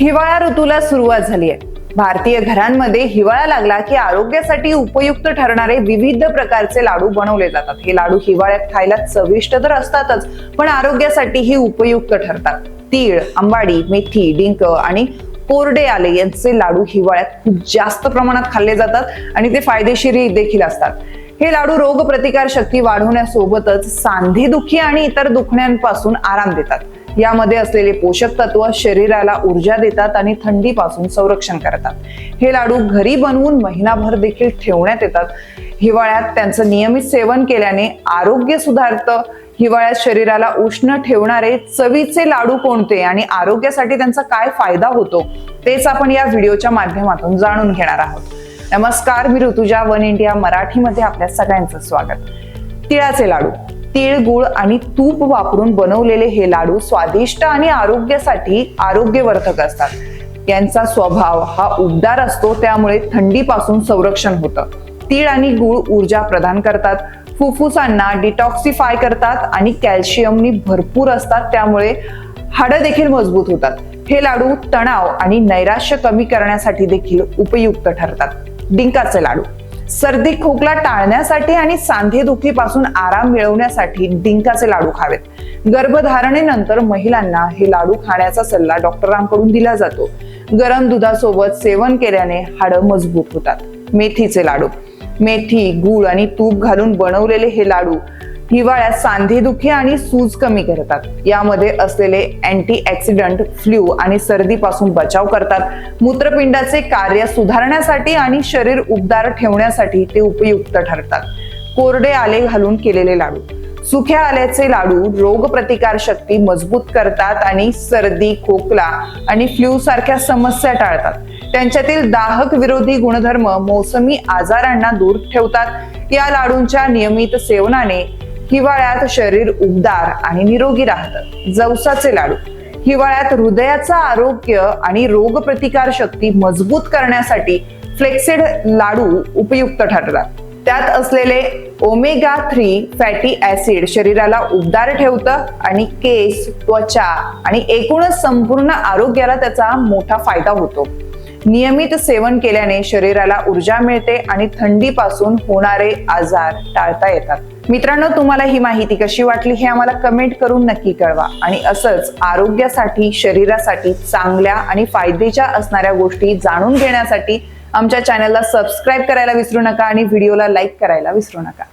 हिवाळा ऋतूला सुरुवात झाली आहे. भारतीय घरांमध्ये हिवाळा लागला की आरोग्यासाठी उपयुक्त ठरणारे विविध प्रकारचे लाडू बनवले जातात. हे लाडू हिवाळ्यात खायला चविष्ट तर असतातच पण आरोग्यासाठीही उपयुक्त ठरतात. तीळ आंबाडी मेथी डिंक आणि कोरडे आले यांचे लाडू हिवाळ्यात खूप जास्त प्रमाणात खाल्ले जातात आणि ते फायदेशीर देखील असतात. हे लाडू रोगप्रतिकार शक्ती वाढवण्यासोबतच सांधेदुखी आणि इतर दुखण्यांपासून आराम देतात. यामध्ये असलेले पोषक तत्व शरीराला ऊर्जा देतात आणि थंडीपासून संरक्षण करतात. हे लाडू घरी बनवून महिनाभर देखील ठेवण्यात येतात. हिवाळ्यात त्यांचं नियमित सेवन केल्याने आरोग्य सुधारतं. हिवाळ्यात शरीराला उष्ण ठेवणारे चवीचे लाडू कोणते आणि आरोग्यासाठी त्यांचा काय फायदा होतो तेच आपण या व्हिडिओच्या माध्यमातून जाणून घेणार आहोत. नमस्कार मी ऋतुजा वन इंडिया मराठीमध्ये आपल्या सगळ्यांचं स्वागत. तिळाचे लाडू. तीळ गुळ आणि तूप वापरून बनवलेले हे लाडू स्वादिष्ट आणि आरोग्यासाठी आरोग्यवर्धक असतात. यांचा स्वभाव हा उबदार असतो त्यामुळे थंडीपासून संरक्षण होतं. तीळ आणि गुळ ऊर्जा प्रदान करतात फुफ्फुसांना डिटॉक्सिफाय करतात आणि कॅल्शियमनी भरपूर असतात त्यामुळे हाडं देखील मजबूत होतात. हे लाडू तणाव आणि नैराश्य कमी करण्यासाठी देखील उपयुक्त ठरतात. डिंकाचे लाडू. सर्दी खोकला टाळण्यासाठी आणि सांधेदुखीपासून आराम मिळवण्यासाठी डिंकाचे लाडू खावेत. गर्भधारणेनंतर महिलांना हे लाडू खाण्याचा सल्ला डॉक्टरांकडून दिला जातो. गरम दुधासोबत सेवन केल्याने हाडं मजबूत होतात. मेथीचे लाडू. मेथी गूळ आणि तूप घालून बनवलेले हे लाडू हिवाळ्यात सांधेदुखी आणि सूज कमी करतात. यामध्ये असलेले अँटी ऍक्सिडंट फ्ल्यू आणि सर्दीपासून बचाव करतात. मूत्रपिंडाचे कार्य सुधारण्यासाठी आणि शरीर उबदार ठेवण्यासाठी ते उपयुक्त ठरतात. कोरडे आले घालून केलेले लाडू. सुख्या आल्याचे लाडू रोगप्रतिकार शक्ती मजबूत करतात आणि सर्दी खोकला आणि फ्ल्यू सारख्या समस्या टाळतात. त्यांच्यातील दाहक विरोधी गुणधर्म मोसमी आजारांना दूर ठेवतात. या लाडूंच्या नियमित सेवनाने हिवाळ्यात शरीर उबदार आणि निरोगी राहतं. जवसाचे लाडू. हिवाळ्यात हृदयाचं आरोग्य आणि रोगप्रतिकार शक्ती मजबूत करण्यासाठी फ्लेक्सिड लाडू उपयुक्त ठरतात. त्यात असलेले ओमेगा थ्री फॅटी ऍसिड शरीराला उबदार ठेवतं आणि केस त्वचा आणि एकूणच संपूर्ण आरोग्याला त्याचा मोठा फायदा होतो. नियमित सेवन केल्याने शरीराला ऊर्जा मिळते आणि थंडीपासून होणारे आजार टाळता येतात. मित्रांनो तुम्हाला ही माहिती कशी वाटली हे आम्हाला कमेंट करून नक्की कळवा. आणि असंच आरोग्यासाठी शरीरासाठी चांगल्या आणि फायदेच्या असणाऱ्या गोष्टी जाणून घेण्यासाठी आमच्या चॅनलला सबस्क्राईब करायला विसरू नका आणि व्हिडिओला लाईक करायला विसरू नका.